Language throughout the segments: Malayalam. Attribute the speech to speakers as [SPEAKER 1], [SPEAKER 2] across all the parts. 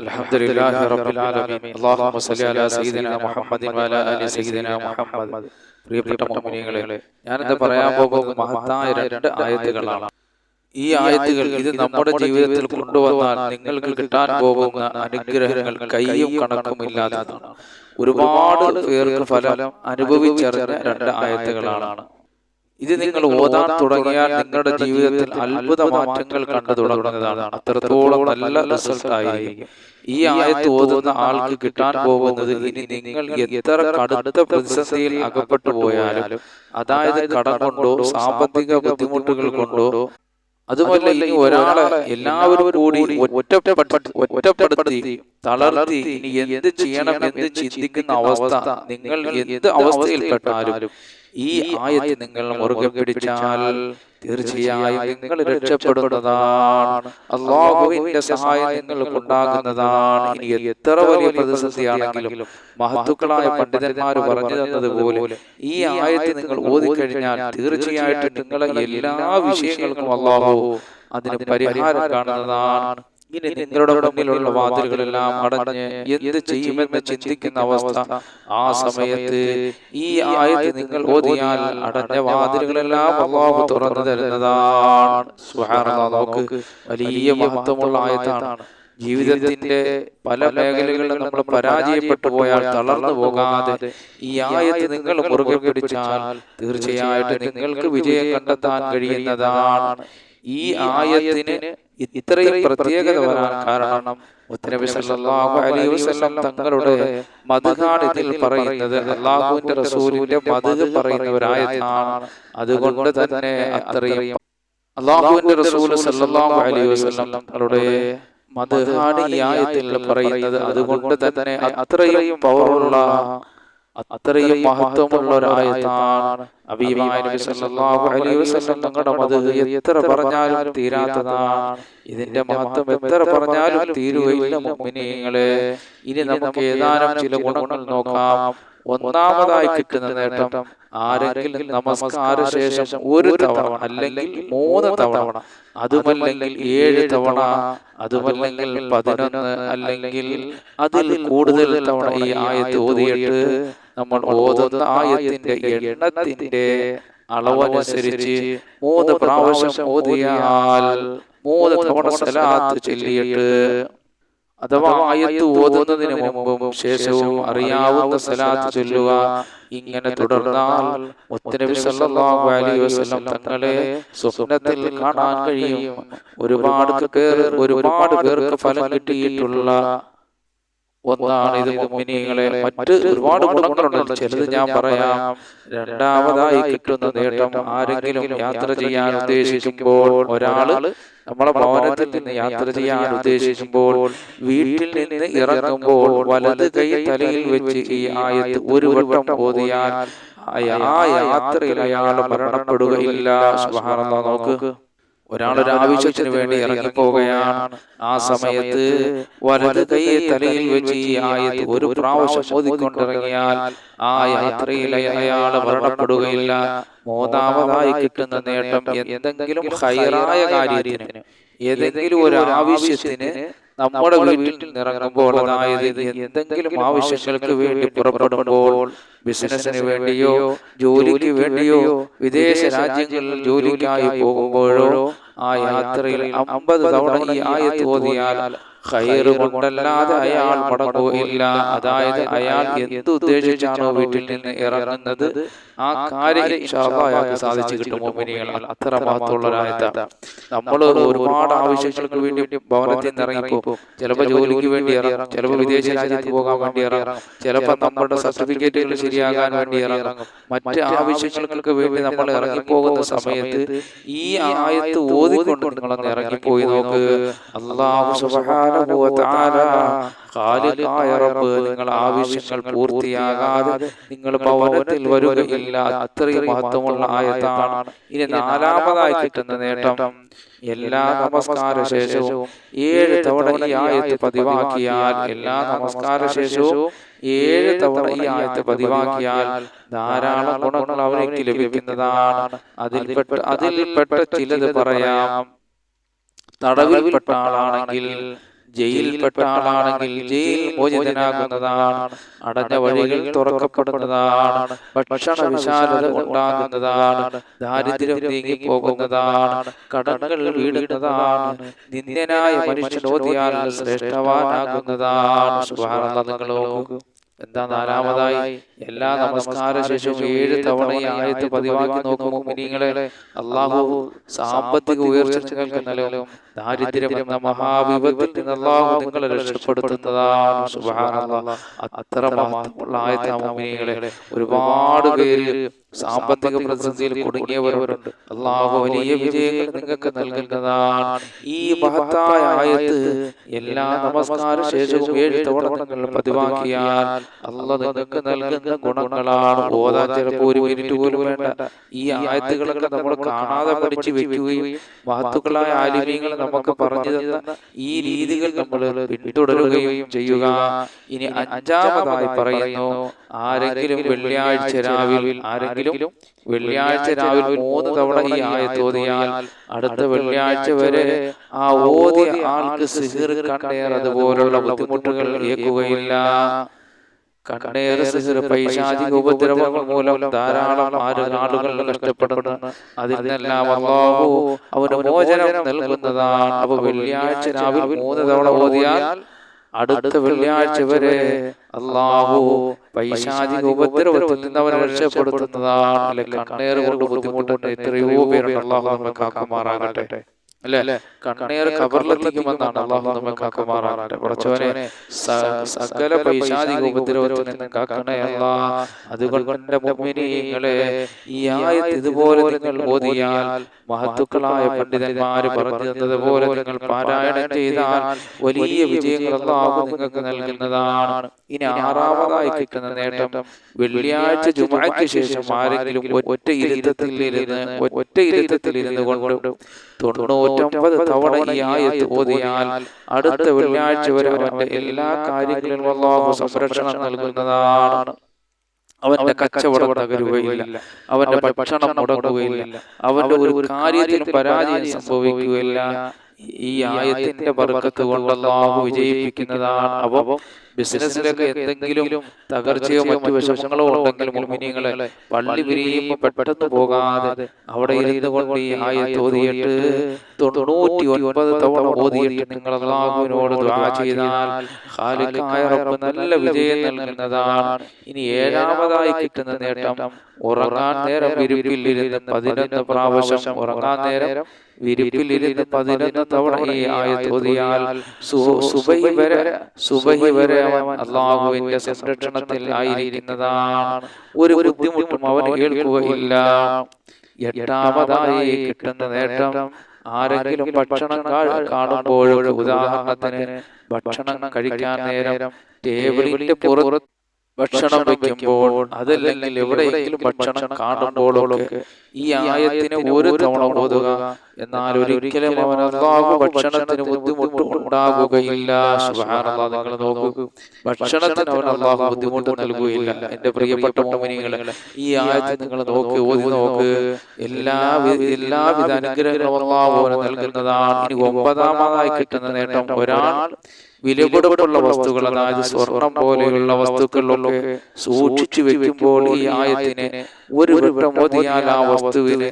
[SPEAKER 1] الحمد لله رب العالمين اللهم صل على سيدنا محمد وعلى ال سيدنا محمد പ്രിയപ്പെട്ട മുഅ്മിനീങ്ങളെ ഞാനിത് പറയാൻ പോകുന്നത് മഹത്തായ രണ്ട് ആയത്തുകളാണ് ഈ ആയത്തുകൾ ഇത് നമ്മുടെ ജീവിതത്തിൽ കൊണ്ടുവന്നാൽ നിങ്ങൾക്ക് കിട്ടാൻ പോകുന്ന അനുഗ്രഹങ്ങൾ കയ്യും കണക്കുമില്ലാത്തതാണ് ഒരുപാട് പേർക്ക് ഫലം അനുഭവിച്ചറിഞ്ഞ രണ്ട് ആയത്തുകളാണ് ഇത് നിങ്ങൾ ഓതാൻ തുടങ്ങിയാൽ നിങ്ങളുടെ ജീവിതത്തിൽ അത്ഭുത മാറ്റങ്ങൾ കണ്ടു തുടങ്ങുന്നതാണ്. അത്രത്തോളം നല്ല റിസൾട്ട് ആയിരിക്കും. ഈ ആയത്ത് ഓതുന്ന ആൾക്ക് കിട്ടാൻ പോകുന്നത് ഇനി നിങ്ങൾ എത്ര കടുത്ത പ്രതിസന്ധിയിൽ അകപ്പെട്ടു പോയാലും അതായത് കടം കൊണ്ടോ സാമ്പത്തിക ബുദ്ധിമുട്ടുകൾ കൊണ്ടോ അതുപോലെ ഇനി ഒരാളെ എല്ലാവരും കൂടി ഒറ്റപ്പെടുത്തി തളർത്തി ഇനി എന്ത് ചെയ്യണം എന്ന് ചിന്തിക്കുന്ന അവസ്ഥ നിങ്ങൾ എന്ത് അവസ്ഥയിൽപ്പെട്ടാലും ഈ ആയത്ത് നിങ്ങൾ മുറുകെ പിടിച്ചാൽ തീർച്ചയായും നിങ്ങൾ രക്ഷപ്പെടുന്നതാണ്. അള്ളാഹുവിന്റെ സഹായം നിങ്ങൾക്ക് ഉണ്ടാകുന്നതാണ്. ഇനി എത്ര വലിയ പ്രതിസന്ധിയാണെങ്കിലും മഹത്തുക്കളായ പണ്ഡിതന്മാർ പറഞ്ഞു തന്നതുപോലെ ഈ ആയത്ത് നിങ്ങൾ ഓതിക്കഴിഞ്ഞാൽ തീർച്ചയായിട്ടും നിങ്ങളെ എല്ലാ വിഷയങ്ങൾക്കും അള്ളാഹു അതിന് പരിഹാരം കാണുന്നതാണ്. ഇനി നിങ്ങളുടെ മുന്നിലുള്ള വാതിലുകളെല്ലാം അടഞ്ഞ് എന്ത് ചെയ്യുമെന്ന് ചിന്തിക്കുന്ന അവസ്ഥ ആ സമയത്ത് ഈ ആയത്ത് നിങ്ങൾ ഓതിയാൽ അടഞ്ഞ വാതിലുകളെല്ലാം അള്ളാഹു തുറന്നു തരുന്നതാണ്. നോക്ക് വലിയ മഹത്വമുള്ള ആയത്താണ്. ജീവിതത്തിന്റെ പല മേഖലകളിലും നമ്മൾ പരാജയപ്പെട്ടു പോയാൽ തളർന്നു പോകാതെ ഈ ആയത്ത് നിങ്ങൾ മുറുകെ പിടിച്ചാൽ തീർച്ചയായിട്ടും നിങ്ങൾക്ക് വിജയം കണ്ടെത്താൻ കഴിയുന്നതാണ്. ഈ ആയത്തിന് ഇത്രയും പ്രത്യേകത വരാൻ കാരണം മുത്തനബി സല്ലല്ലാഹു അലൈഹി വസല്ലം തങ്ങളുടെ മദ്ഹാണ് ഇതിൽ പറയുന്നത് അള്ളാഹുവിന്റെ റസൂലിന്റെ മദ്ഹ് പറയുന്ന ഒരു ആയത്താണ് അതുകൊണ്ട് തന്നെ അത്രയും അള്ളാഹുവിന്റെ റസൂൽ സല്ലല്ലാഹു അലൈഹി വസല്ലം തങ്ങളുടെ മദ്ഹാണ് ഈ ആയത്തിൽ പറയുന്നത് അതുകൊണ്ട് തന്നെ അത്രയും പവറുള്ള അത്രയും മഹത്വമുള്ള ഒരു ആയത്താണ് തങ്ങളുടെ മദ്ഹ് എത്ര പറഞ്ഞാലും തീരാത്തതാണ്. ഇതിന്റെ മഹത്വം എത്ര പറഞ്ഞാലും തീരുകയില്ല മുഅ്മിനീങ്ങളെ ഇനി നമുക്ക് ഏതാനും ചില ഗുണങ്ങൾ നോക്കാം. ഒന്നാമതായി കിട്ടുന്ന നേട്ടം ആരെങ്കിലും നമസ്കാര ശേഷം ഒരു തവണ അല്ലെങ്കിൽ മൂന്ന് തവണ. അതുമല്ലെങ്കിൽ ഏഴ് തവണ അതുമല്ലെങ്കിൽ പതിനൊന്ന് അല്ലെങ്കിൽ അതിൽ കൂടുതൽ തവണ ഈ ആയത്ത് ഓതിയിട്ട് നമ്മൾ ഓതുന്ന ആയത്തിന്റെ എണ്ണത്തിന്റെ അളവനുസരിച്ച് മൂന്ന് പ്രാവശ്യം ഓതിയാൽ മൂന്ന് തവണ സലാത്ത് ചൊല്ലിയിട്ട് അഥവാ ആയത്ത് ഓതുന്നതിന് മുമ്പും ശേഷവും അറിയാവുന്ന സ്ഥലത്ത് ചൊല്ലുക. ഇങ്ങനെ തുടർന്നാൽ മുത്തനബി സല്ലല്ലാഹു അലൈഹി വസല്ലം തങ്ങളെ സ്വപ്നത്തിൽ കാണാൻ കഴിയും. ഒരുപാട് പേർ ഒരുപാട് പേർക്ക് ഫലം കിട്ടിയിട്ടുള്ള ഒന്നാണ് ഇത് മുഅ്മിനീങ്ങളെ. മറ്റ് ഒരുപാട് ഗുണങ്ങളുണ്ട്. ചിലത് ഞാൻ പറയാം. രണ്ടാമതായി കിട്ടുന്ന നേട്ടം ആരെങ്കിലും യാത്ര ചെയ്യാൻ ഉദ്ദേശിക്കുമ്പോൾ ഒരാൾ നമ്മളെ ഭവനത്തിൽ നിന്ന് യാത്ര ചെയ്യാൻ ഉദ്ദേശിക്കുമ്പോൾ വീട്ടിൽ നിന്ന് ഇറങ്ങുമ്പോൾ വലത് കൈ തലയിൽ വെച്ച് ഈ ആയത്ത് ഒരു വട്ടം ഓതിയാൽ ആ യാത്രയിൽ അയാൾ മരണപ്പെടുകയില്ല സുബ്ഹാനല്ലാഹ് നോക്ക് ഒരു ആവശ്യത്തിന് വേണ്ടി ഇറങ്ങിപ്പോവുകയാണ്. ആ സമയത്ത് വലത് കൈ തലയിൽ വെച്ച് ഈ ആയത് ഒരു പ്രാവശ്യം ഓതിക്കൊണ്ടിറങ്ങിയാൽ ആ യാത്രയിൽ അയാൾ മരണപ്പെടുകയില്ല. മൂന്നാമതായി കിട്ടുന്ന നേട്ടം എന്തെങ്കിലും ഹൈറായ കാര്യത്തിന് ഏതെങ്കിലും ഒരു ആവശ്യത്തിന് നമ്മുടെ വീട്ടിൽ നിറങ്ങുമ്പോൾ അതായത് എന്തെങ്കിലും ആവശ്യങ്ങൾക്ക് വേണ്ടി പുറപ്പെടുമ്പോൾ ബിസിനസിന് വേണ്ടിയോ ജോലിക്ക് വേണ്ടിയോ വിദേശ രാജ്യങ്ങളിൽ ജോലിക്കായി പോകുമ്പോഴോ ആ യാത്രയിൽ അമ്പത് തവണ ഈ ആയത്ത് ഓതിയാൽ ഖൈറ് കൊണ്ടല്ലാതെ അയാൾ മടങ്ങുകയില്ല. അതായത് അയാൾ എന്ത് ഉദ്ദേശിച്ചാണോ വീട്ടിൽ നിന്ന് ഇറങ്ങുന്നത്? ആ കാര്യം അയാൾക്ക് സാധിച്ചു കിട്ടും മോമിനികൾ അത്ര മഹത്വമുള്ളൊരായത്താണ് നമ്മൾ ഒരുപാട് ആവശ്യങ്ങൾക്ക് വേണ്ടി ഭവനത്തിൽ നിന്ന് ഇറങ്ങിപ്പോ ചിലപ്പോൾ ജോലിക്ക് വേണ്ടി ഇറങ്ങും. ചിലപ്പോൾ വിദേശ രാജ്യത്ത് പോകാൻ വേണ്ടി ഇറങ്ങും. ചിലപ്പോൾ നമ്മുടെ സർട്ടിഫിക്കറ്റുകൾ ശരിയാകാൻ വേണ്ടി ഇറങ്ങും. മറ്റ് ആവശ്യങ്ങൾക്ക് വേണ്ടി നമ്മൾ ഇറങ്ങിപ്പോകുന്ന സമയത്ത് ഈ ആയത്ത് ഓതിക്കൊണ്ട് നിങ്ങളൊന്ന് ഇറങ്ങിപ്പോയി നോക്ക്. അള്ളാഹു സുബ്ഹാനഹു വ റബ്ബ് നിങ്ങൾ ആവശ്യങ്ങൾ പൂർത്തിയാകാതെ നിങ്ങൾ ഭവനത്തിൽ വരികയില്ല. അത്രയും മഹത്വമുള്ള ആയത്താണ് ഇനി നാലാമതായി കിട്ടുന്ന നേട്ടം. എല്ലാ നമസ്കാര ശേഷവും ഏഴ് തവണ ഈ ആയത്ത് പതിവാക്കിയാൽ എല്ലാ നമസ്കാര ശേഷവും ഏഴ് തവണ ഈ ആയത്ത് പതിവാക്കിയാൽ ധാരാളം ഗുണങ്ങൾ അവർക്ക് ലഭിക്കുന്നതാണ്. അതിൽപ്പെട്ട അതിൽപ്പെട്ട ചിലത് പറയാം. തടവിൽപ്പെട്ട ആളാണെങ്കിൽ ജയിലിൽപ്പെട്ട ആളാണെങ്കിൽ ജയിൽ മോചിതനാകുന്നതാണ്. അടഞ്ഞ വഴികൾ തുറക്കപ്പെടുന്നതാണ്. ഭക്ഷണ വിശാലത ഉണ്ടാകുന്നതാണ്. ദാരിദ്ര്യം നീങ്ങി പോകുന്നതാണ്. കടങ്ങൾ വീടുന്നതാണ്. നിന്ദ്യനായ മനുഷ്യനോദിയാൽ ശ്രേഷ്ഠവാനാകുന്നതാണ്. നോക്കൂ എന്താ നാലാമതായി? എല്ലാ നമസ്കാര ശേഷവും ഏഴ് തവണ ആയത്ത് പതിവാക്കി നോക്കുമ്പോൾ മിനിങ്ങളെ? അള്ളാഹു സാമ്പത്തിക ഉയർച്ച നിങ്ങൾക്ക് ദാരിദ്ര്യം മഹാവിപത്തിൽ നിന്ന് അള്ളാഹു നിങ്ങളെ രക്ഷപ്പെടുത്തുന്നതാണ്. സുബ്ഹാനല്ലാഹ് അത്ര മഹത്വമുള്ള ആയത്താമോ ഒരുപാട് പേര് സാമ്പത്തിക പ്രതിസന്ധിയിൽ കുടുങ്ങിയവരുണ്ട്. അള്ളാഹു വലിയ വിജയങ്ങൾ നിങ്ങൾക്ക് നൽകുന്നതാണ്. ഈ മഹത്തായ ആയത്ത് എല്ലാ നമസ്കാര ശേഷവും ഏഴ് തവണ പതിവാക്കിയാൽ അള്ളാഹ് നിങ്ങൾക്ക് നൽകുന്ന ഗുണങ്ങളാണ് ഓതാൻ ചിലപ്പോൾ ഒരു മിനിറ്റ് പോലും വേണ്ട. ഈ ആയത്തുകളൊക്കെ നമ്മൾ കാണാതെ പഠിച്ചു വെക്കുകയും മഹത്തുക്കളായ ആലിമ്യങ്ങൾ നമുക്ക് പറഞ്ഞു തന്ന ഈ രീതികൾ നമ്മൾ പിന്തുടരുകയും ചെയ്യുക. ഇനി അഞ്ചാമതായി പറയുന്നു ആരെങ്കിലും വെള്ളിയാഴ്ച രാവിലെ ആരെങ്കിലും വെള്ളിയാഴ്ച രാവിലെ മൂന്ന് തവണ ഈ ആയത്തോതിയാൽ അടുത്ത വെള്ളിയാഴ്ച വരെ ആ ഓതിയ ആൾക്ക് സിഹിർ കണ്ണേർ അതുപോലുള്ള ബുദ്ധിമുട്ടുകൾ ഏൽക്കുകയില്ല. സിഹിർ പൈശാചിക ഉപദ്രവങ്ങൾ മൂലം ധാരാളം ആളുകൾ കഷ്ടപ്പെടുന്നു അതിനെല്ലാം അള്ളാഹു അവന് മോചനം നൽകുന്നതാണ്. അപ്പൊ വെള്ളിയാഴ്ച രാവിലെ മൂന്ന് തവണ ഓതിയാൽ അടുത്ത വെള്ളിയാഴ്ച വരെ അള്ളാഹു പൈശാചിക ഉപദ്രവത്തിൽ നിന്ന് അവനെ രക്ഷപ്പെടുത്തുന്നതാണ്. കണ്ണേർ കൊണ്ട് ബുദ്ധിമുട്ടുണ്ട് എത്രയോ പേരുണ്ട് അള്ളാഹു നമ്മെ കാക്കുമാറാകട്ടെ. അല്ലെ? കണ്ണീർ കബറിലെത്തിക്കുമെന്നാണ് അള്ളാഹു നമ്മെ കാക്കുമാറാകട്ടെ. കുറച്ചവനെ സകല പൈശാചിക ഉപദ്രവത്തിൽ നിന്ന് കാക്കണേ അല്ലാ. അതുകൊണ്ട് എന്റെ മുഅ്മിനീങ്ങളെ ഈ ആയത്ത് ഇതുപോലെ നിങ്ങൾ ഓതിയാൽ മഹത്തുക്കളായ പണ്ഡിതന്മാര് പറഞ്ഞു തന്നതുപോലെ നിങ്ങൾ പാരായണം ചെയ്താൽ വലിയ വിജയങ്ങൾ അള്ളാഹു നിങ്ങൾക്ക് നൽകുന്നതാണ്. ഇനി ആറാമതായി കിട്ടുന്ന നേട്ടം വെള്ളിയാഴ്ച ജുമാക്ക് ശേഷം ആരെങ്കിലും ഒറ്റ ഇരുത്തത്തിൽ ഇരുന്ന് ഒറ്റ ഇരുത്തത്തിൽ ഇരുന്ന് കൊണ്ട് തൊണ്ണൂറ്റൊമ്പത് തവണ ഈ ആയത്ത് ഓതിയാൽ അടുത്ത വെള്ളിയാഴ്ച വരെ അവന്റെ എല്ലാ കാര്യങ്ങളിലും അള്ളാഹു സംരക്ഷണം നൽകുന്നതാണ്. അവന്റെ കച്ചവടം തകരുകയില്ല. അവന്റെ ഭക്ഷണം മുടങ്ങുകയില്ല. അവന്റെ ഒരു കാര്യത്തിലും പരാജയം സംഭവിക്കുകയില്ല. ഈ ആയത്തിന്റെ ബർക്കത്ത് കൊണ്ട് അള്ളാഹു വിജയിപ്പിക്കുന്നതാണ്. അപ്പൊ ബിസിനസ്സിലൊക്കെ എന്തെങ്കിലും തകർച്ചയോ മറ്റു വിഷമങ്ങളോ ഉണ്ടെങ്കിലും മുമിനിങ്ങളെ പള്ളി പിരിയുമ്പോൾ പെട്ടെന്ന് പോകാതെ അവിടെ ഇരുന്ന് കൊണ്ട് ഈ ആയത്ത് ഓതിയിട്ട് തൊണ്ണൂറ്റി ഒൻപത് തവണ ഓതിയിട്ട് നിങ്ങൾ അള്ളാഹുവിനോട് ദ്വാ ചെയ്താൽ ഹാലിക്കായ റബ്ബ് നല്ല വിജയം നൽകുന്നതാണ്. ഇനി ഏഴാമതായി കിട്ടുന്ന നേട്ടം ഉറങ്ങാൻ നേരം വിരിപ്പിലിരുന്ന് പതിനൊന്ന് പ്രാവശ്യം ഉറങ്ങാൻ നേരം വിരിപ്പിലിരുന്ന് പതിനൊന്ന് തവണ ഈ ആയത്തോതിയാൽ സുബഹി വരെ സുബഹി വരെ അവൻ അള്ളാഹുവിന്റെ സംരക്ഷണത്തിൽ ആയിരിക്കുന്നതാണ്. ഒരു ബുദ്ധിമുട്ടും അവൻ കേൾക്കുകയില്ല. എട്ടാമതായി കിട്ടുന്ന നേട്ടം ആരെങ്കിലും ഭക്ഷണം കാണുമ്പോഴും ഉദാഹരണത്തിന് ഭക്ഷണം കഴിക്കാൻ നേരം ടേബിളിന്റെ പുറത്ത് ഭക്ഷണം വയ്ക്കുമ്പോൾ അതല്ലെങ്കിൽ എവിടെയെങ്കിലും ഭക്ഷണം കാണുമ്പോഴൊക്കെ ഈ ആയത്തിന് ഒരു തവണ ഓതുക. എന്നാൽ ഒരിക്കലും അവൻ അള്ളാഹു ഭക്ഷണത്തിന് ബുദ്ധിമുട്ട് ഉണ്ടാകുകയില്ല. നിങ്ങൾ നോക്കൂ. ഭക്ഷണത്തിന് അവൻ അള്ളാഹു ബുദ്ധിമുട്ട് നൽകുകയില്ല. എന്റെ പ്രിയപ്പെട്ട മോമിനികളെ ഈ ആയത്ത് നിങ്ങൾ നോക്ക് ഓതി നോക്ക്. എല്ലാ എല്ലാവിധ അനുഗ്രഹങ്ങളും അള്ളാഹു നൽകുന്നതാണ് ഒമ്പതാമതായി കിട്ടുന്ന നേട്ടം ഒരാൾ വിലപിടിപ്പുള്ള വസ്തുക്കൾ അതായത് സ്വർണം പോലെയുള്ള വസ്തുക്കളിലൊക്കെ സൂക്ഷിച്ചു വെക്കുമ്പോൾ ഈ ആയത്തിനെ ഒരു വട്ടം ഓതിയാൽ ആ വസ്തുവിന്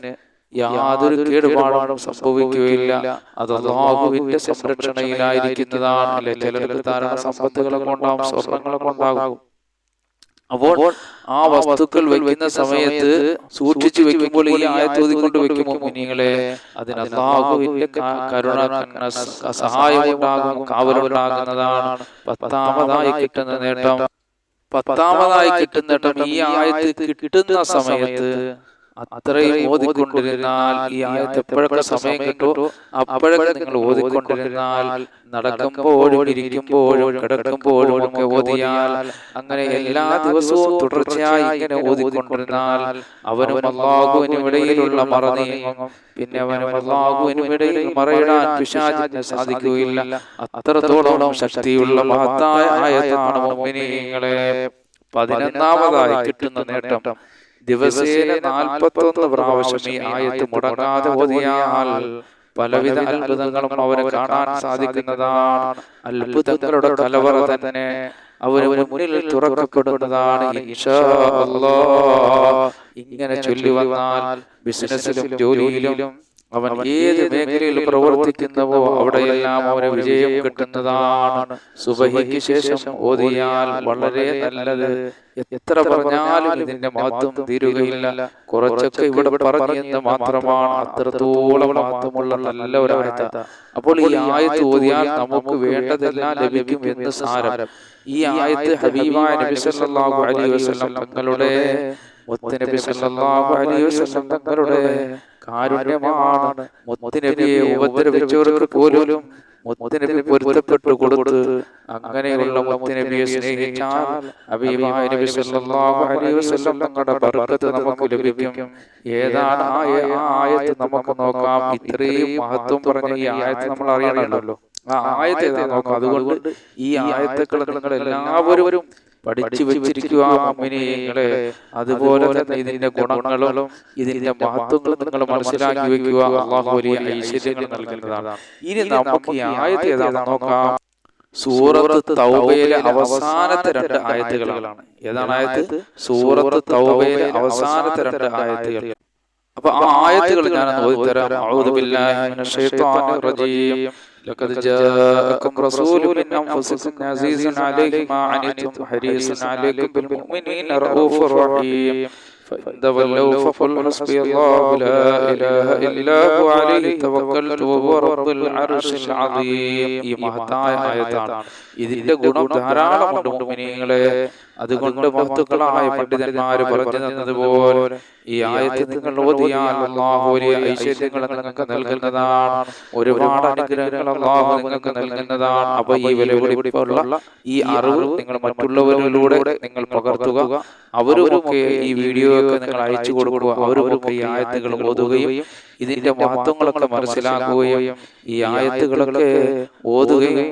[SPEAKER 1] യാതൊരു കേടുപാടും സംഭവിക്കുകയില്ല. അത് അള്ളാഹുവിന്റെ സംരക്ഷണയിലായിരിക്കുന്നതാണ്. അല്ലെ? ചിലർക്ക് ധാരാളം സമ്പത്തുകളൊക്കെ ഉണ്ടാകും സ്വർണങ്ങളൊക്കെ ഉണ്ടാകും. അപ്പോൾ ആ വസ്തുക്കൾ വെക്കുന്ന സമയത്ത് സൂക്ഷിച്ചു വെക്കുമ്പോൾ ഈ ആയത്തോതിക്കൊണ്ട് വെക്കുമ്പോൾ കുഞ്ഞുങ്ങളെ? അതിന് അള്ളാഹുവിന്റെ കരുണ സഹായം ഉണ്ടാകും കാവലുണ്ടാകുന്നതാണ് പത്താമതായി കിട്ടുന്ന നേട്ടം. പത്താമതായി കിട്ടുന്ന നേട്ടം ഈ ആയത്ത് കിട്ടുന്ന സമയത്ത് അത്രയും ഓതിക്കൊണ്ടിരുന്നാൽ ഈ ആയത്ത് എപ്പോഴൊക്കെ സമയം കിട്ടു? അപ്പോഴൊക്കെ നിങ്ങൾ ഓതിക്കൊണ്ടിരുന്നാൽ നടക്കുമ്പോഴും ഇരിക്കുമ്പോഴും കിടക്കുമ്പോഴും ഒക്കെ ഓതിയാൽ അങ്ങനെ എല്ലാ ദിവസവും തുടർച്ചയായി ഇങ്ങനെ ഓതിക്കൊണ്ടിരുന്നാൽ അവനും അള്ളാഹുവിനും ഇടയിലുള്ള മറ നീങ്ങും. പിന്നെ അവനും അള്ളാഹുവിനും ഇടയിൽ മറയിടാൻ പിശാചിന് സാധിക്കുകയില്ല. അത്രത്തോളം ശക്തിയുള്ള മഹത്തായ ആയത്താണ് മുമ്പിനിങ്ങളെ പതിനൊന്നാമതായി കിട്ടുന്ന നേട്ടം. ദിവസേന നാൽപ്പത്തൊന്ന് പ്രാവശ്യം ഈ ആയത്ത് മുടങ്ങാതെ ഓതിയാൽ പലവിധ അത്ഭുതങ്ങളും അവരെ കാണാൻ സാധിക്കുന്നതാണ്. അത്ഭുതങ്ങളുടെ കലവറ തന്നെ അവന് മുന്നിൽ തുറക്കപ്പെടുന്നതാണ്. ഇങ്ങനെ ചൊല്ലി വന്നാൽ ബിസിനസ്സിലും ജോലിയിലും അവൻ ഏത് മേഖലയിൽ പ്രവർത്തിക്കുന്നവോ അവിടെയെല്ലാം അവന് വിജയം കിട്ടുന്നതാണ്. സുബഹിക്ക് ശേഷം ഓതിയാൽ വളരെ നല്ലത്. എത്ര പറഞ്ഞാലും ഇതിന്റെ മഹത്വം തീരുകയില്ല. കുറച്ചൊക്കെ ഇവിടെ പറഞ്ഞെന്ന് മാത്രമാണ് അത്രത്തോളം മഹത്വമുള്ള നല്ല ഒരു ആയത്ത. അപ്പോൾ ഈ ആയത്ത് ഓതിയാൽ നമുക്ക് വേണ്ടതെല്ലാം ലഭിക്കും എന്ന് സാരം. ഈ ആയത്ത് ഹബീബായ നബി സല്ലല്ലാഹു അലൈഹി വസല്ലം തങ്ങളുടെ മുത്തുനബി സല്ലല്ലാഹു അലൈഹി വസല്ലം തങ്ങളുടെ കാരുണ്യമാണ് മുത്തുനബിയെ ഉപദ്രവിച്ചവർക്ക് പോലും മുത്തുനബി പൊരുത്തപ്പെട്ടു കൊടുത്ത് അങ്ങനെയുള്ള മുത്തുനബിയെ സ്നേഹിച്ചാൽ ഹബീബായ നബി സല്ലല്ലാഹു അലൈഹി വസല്ലം തങ്ങളുടെ ബർക്കത്ത് നമുക്ക് ലഭിക്കും. ഏതാണ് ആ ആയത്ത് നമുക്ക് നോക്കാം? ഇത്രയും മഹത്വം പറഞ്ഞ ഈ ആയത്ത് നമ്മൾ അറിയണമല്ലോ. ആ ആയത്ത് നോക്കാം. അതുകൊണ്ട് ഈ ആയത്തുകൾ നിങ്ങൾ എല്ലാവരും പഠിച്ചു വെച്ചിരിക്കുക അതുപോലെ തന്നെ ഇതിന്റെ ഗുണങ്ങളും ഇതിന്റെ മഹത്വങ്ങളും നിങ്ങൾ മനസ്സിലാക്കി വെക്കുക അള്ളാഹു വലിയ ഐശ്വര്യങ്ങൾ നൽകുന്നതാണ്. ഇനി നമുക്ക് ആയത് ഏതാണെന്ന് നോക്കാം. സൂറത്ത് തൗബയിലെ അവസാനത്തെ രണ്ട് ആയത്തുകളാണ്. ഏതാണ് ആയത്ത് സൂറത്ത് തൗബയിലെ അവസാനത്തെ രണ്ട് ആയത്തുകൾ. അപ്പൊ ആ ആയത്തുകൾ ഞാൻ ഓതിത്തരാം. അഊദു ബില്ലാഹി മിനശ് ശൈത്വാനിർ റജീം لقد جاءكم رسول من أنفسكم عزيز عليه ما عنتم حريص عليكم بالمؤمنين رؤوف رحيم فإن تولوا فقل حسبي الله لا إله إلا هو عليه توكلت وهو رب العرش العظيم ഈ മഹത്തായ ആയത്താണ് ഇതിന്റെ ഗുണം ധാരാളമുണ്ട് മുഅ്മിനീങ്ങളെ അതുകൊണ്ട് മഹത്തുക്കളായ പണ്ഡിതന്മാർ പറഞ്ഞു തന്നതുപോലെ ഈ ആയത്ത് നിങ്ങൾ ഓതിയാൽ അള്ളാഹു വലിയ ഐശ്വര്യങ്ങൾ നിങ്ങൾക്ക് നൽകുന്നതാണ്. ഒരുപാട് അനുഗ്രഹങ്ങൾ അള്ളാഹു നിങ്ങൾക്ക് നൽകുന്നതാണ്. അപ്പൊ ഈ വിലപിടിപ്പുള്ള ഈ അറിവ് നിങ്ങൾ മറ്റുള്ളവരിലൂടെ നിങ്ങൾ പകർത്തുക. അവരൊക്കെ ഈ വീഡിയോ ഒക്കെ നിങ്ങൾ അയച്ചു കൊടുക്കുക. അവരൊക്കെ ഈ ആയത്തുകൾ ഓതുകയും ഇതിന്റെ മഹത്വങ്ങളൊക്കെ മനസ്സിലാക്കുകയും ഈ ആയത്തുകളൊക്കെ ഓതുകയും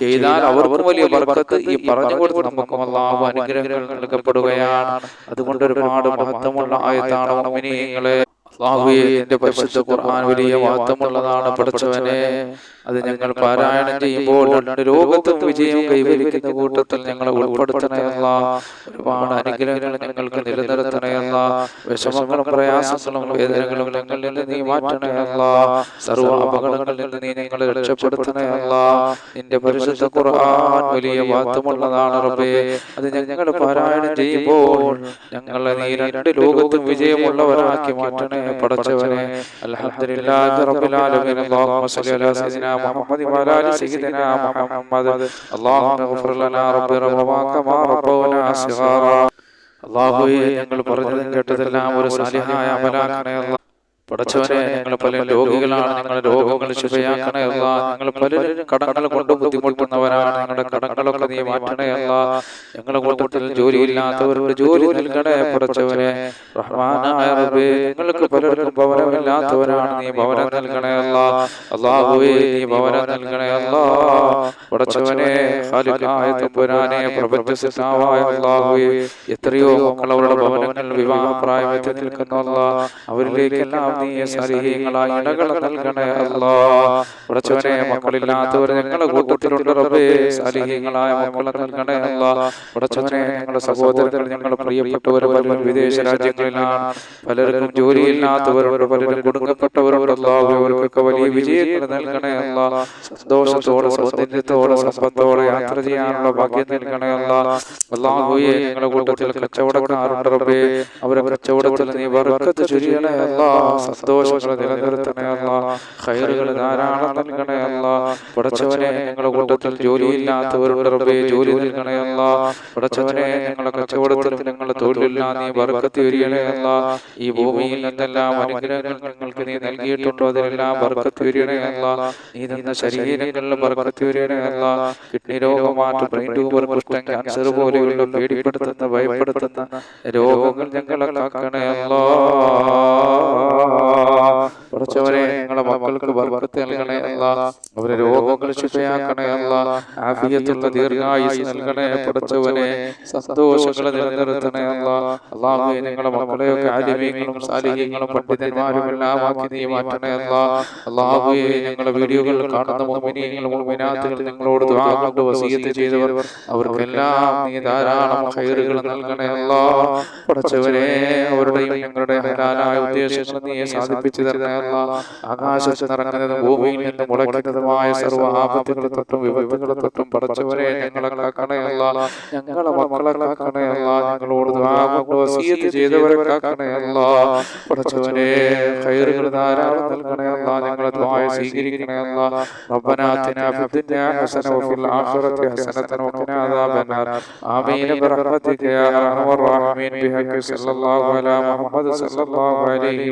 [SPEAKER 1] ചെയ്താൽ അവർക്കും വലിയ വർക്കത്ത് ഈ പറഞ്ഞു കൊടുത്ത് നമുക്കും അള്ളാഹു അനുഗ്രഹങ്ങൾ നൽകപ്പെടുകയാണ്. അതുകൊണ്ട് ഒരുപാട് മഹത്വമുള്ള ആയത്താണ് മുഅ്മിനീങ്ങളെ. അള്ളാഹുയെ എന്റെ പരിശുദ്ധ ഖുർആൻ വലിയ മഹത്വമുള്ളതാണ് പഠിച്ചവനെ. അത് ഞങ്ങൾ പാരായണം ചെയ്യുമ്പോൾ രണ്ട് ലോകത്തും വിജയം കൈവരിക്കുന്ന കൂട്ടത്തിൽ ഞങ്ങളെ ഉൾപ്പെടുത്തണയല്ല. ഒരുപാട് അനുഗ്രഹങ്ങൾ ഞങ്ങൾക്ക് നിലനിർത്തണയല്ല. വിഷമങ്ങളും പ്രയാസങ്ങളും വേദനകളും ഞങ്ങളിൽ നിന്ന് നീ മാറ്റണയല്ല. സർവ അപകടങ്ങളിൽ നിന്ന് നീ ഞങ്ങളെ രക്ഷപ്പെടുത്തണയല്ല. നിന്റെ പരിശുദ്ധ ഖുർആൻ വലിയ വാത്തമുള്ളതാണ് റബ്ബേ. അത് ഞങ്ങൾ പാരായണം ചെയ്യുമ്പോൾ ഞങ്ങളെ നീ രണ്ട് ലോകത്തും വിജയമുള്ളവരാക്കി മാറ്റണേ പടച്ചവനെ. അൽഹംദുലില്ലാഹി റബ്ബിൽ ആലമീൻ. അല്ലാഹുമ്മ സ്വല്ലി അലാ സയ്യിദിനാ മുഹമ്മദ് وعلى آل سيدنا മുഹമ്മദ്. اللهم اغفر لنا റബ്ബി റബ്ബമാ കമാ റബ്ബൗനാ സിഗാറ. അല്ലാഹുവേ ഞങ്ങൾ പറഞ്ഞതും കേട്ടതെല്ലാം ഒരു സാലിഹായ അമലാക്കണേ. അല്ലാ പടച്ചവനെ ഞങ്ങൾ പല രോഗികളാണ് ഞങ്ങളുടെ രോഗങ്ങൾ ശുഭയാക്കണേ അല്ല ഞങ്ങൾ പലരും കടങ്ങൾ കൊണ്ട് ബുദ്ധിമുട്ടുന്നവരാണ്. ഞങ്ങളുടെ കടങ്ങളൊക്കെ നീ മാറ്റണേ അല്ല. ഞങ്ങളുടെ കൂട്ടത്തിൽ ജോലിയില്ലാത്തവരുടെ ജോലി നൽകണേ പടച്ചവനെ. റഹ്മാനായ റബ്ബേ ഞങ്ങൾക്ക് പലർക്കും ഭവനമില്ലാത്തവരാണ് നീ ഭവനം നൽകണേ അല്ല. അള്ളാഹുവേ നീ ഭവനം നൽകണേ അല്ല. പടച്ചവനെ ഖാലിഖായ തമ്പുരാനെ പ്രപഞ്ചസിദ്ധാവായ അള്ളാഹുവേ എത്രയോ മക്കൾ അവരുടെ ഭവനങ്ങൾ വിവാഹപ്രായമെത്തി നിൽക്കുന്നു അല്ല അവരിലേക്കെല്ലാം നീ സലിഹീങ്ങളായ ഇടകൾ നൽകണേ അല്ലാ. ഉടച്ചവനെ മക്കളില്ലാത്തവർ ഞങ്ങളുടെ കൂട്ടത്തിലുണ്ട് റബ്ബേ. സലിഹീങ്ങളായ മക്കളെ നൽകണേ അല്ലാ. ഉടച്ചവനെ ഞങ്ങളുടെ സഹോദരങ്ങൾ ഞങ്ങളുടെ പ്രിയപ്പെട്ടവർ പലരും വിദേശ രാജ്യങ്ങളിലാണ്. പലർക്കും ജോലിയില്ലാത്തവരോട് പലരും കുടുങ്ങപ്പെട്ടവരോട് വലിയ വിജയങ്ങൾ നൽകണേ അല്ലാ. സന്തോഷത്തോടെ സൗന്ദര്യത്തോടെ സമ്പത്തോടെ യാത്ര ചെയ്യാനുള്ള ഭാഗ്യം നൽകണേ അല്ലാ. അല്ലാഹുവേ ഞങ്ങളുടെ കൂട്ടത്തിൽ കച്ചവടക്കാരുണ്ട് റബ്ബേ. അവരെ കച്ചവടത്തിൽ നീ ബർക്കത്ത് ചൊരിയണേ അല്ലാ. സന്തോഷങ്ങൾ നിലനിർത്തണേ അല്ല. ഖൈറുകൾ ധാരാളം നൽകണേ അല്ല. പടച്ചവനെ ഞങ്ങളുടെ കൂട്ടത്തിൽ ജോലിയില്ലാത്തവരുടെ റബ്ബേ ജോലി നൽകണേ അല്ല. പടച്ചവനെ ഞങ്ങളുടെ കച്ചവടത്തിൽ ഞങ്ങളുടെ തൊഴിലില്ലാ നീ ബർക്കത്ത് വരികണേ അല്ല. ഈ ഭൂമിയിൽ നിന്നെല്ലാം അനുഗ്രഹങ്ങൾ ഞങ്ങൾക്ക് നീ നൽകിയിട്ടുണ്ടോ. അതിലെല്ലാം ബർക്കത്ത് വരികണേ അല്ല. നീ തന്ന ശരീരങ്ങളിൽ ബർക്കത്ത് വരികണേ അല്ല. കിഡ്നി രോഗമാറ്റം ബ്രെയിൻ ട്യൂമർ കുഷ്ഠം ക്യാൻസർ പോലെയുള്ള പേടിപ്പെടുത്തുന്ന ഭയപ്പെടുത്തുന്ന രോഗങ്ങൾ ഞങ്ങളെ കാക്കണേ അല്ലാ. പഠിച്ചവരെ ഞങ്ങളുടെ മക്കൾക്ക് ബർക്കത്ത് നൽകണേ അല്ല. അവരെ രോഗങ്ങൾ ശിഫയാക്കണേ അല്ല. ആഫിയത്തുള്ള ദീർഘായുസ് നൽകണേ പഠിച്ചവനെ സന്തോഷങ്ങളെ നിലനിർത്തണേ അല്ല. അള്ളാഹു ഞങ്ങളുടെ മക്കളെയൊക്കെ ആലിമീങ്ങളും സാലിഹ്യങ്ങളും പണ്ഡിതന്മാരും എല്ലാം ആക്കി നീ മാറ്റണേ അല്ല. അള്ളാഹുവെ ഞങ്ങളുടെ വീഡിയോകൾ കാണുന്ന മുഅ്മിനീങ്ങളും മുഅ്മിനാത്തുകൾ ഞങ്ങളോട് കൊണ്ട് വസിയത്ത് ചെയ്തവർ അവർക്കെല്ലാം നീ ധാരാളം ഖൈറുകൾ നൽകണേ അല്ല. പഠിച്ചവരെ അവരുടെയും ഞങ്ങളുടെ ഹലാലായ ഉദ്ദേശങ്ങൾ നീ സാധിപ്പിച്ചു തരണേ അല്ല ആകാശത്ത് നിറങ്ങുന്നതും ഭൂമിയിൽ നിന്ന് മുളയ്ക്കുന്നതുമായ സർവ്വ ആപത്തുകളെ തൊട്ടും വിപത്തുകളെ തൊട്ടും പഠിച്ചവരെ ഞങ്ങളെ കാക്കണേ അല്ല ഞങ്ങളെ മക്കളെ കാക്കണേ അല്ല ഞങ്ങളോട് ദുആ കൊണ്ട് വസിയത്ത് ചെയ്തവരെ കാക്കണേ അല്ല പഠിച്ചവരെ ഖൈറുകൾ ധാരാളം നൽകണേ അല്ല ഞങ്ങളെ ദുആ സ്വീകരിക്കണേ അല്ല ربنا آتنا في الدنيا حسنة وفي الآخرة حسنة وقنا عذاب النار آمين برحمتك يا أرحم الراحمين بحق صلى الله على محمد صلى الله عليه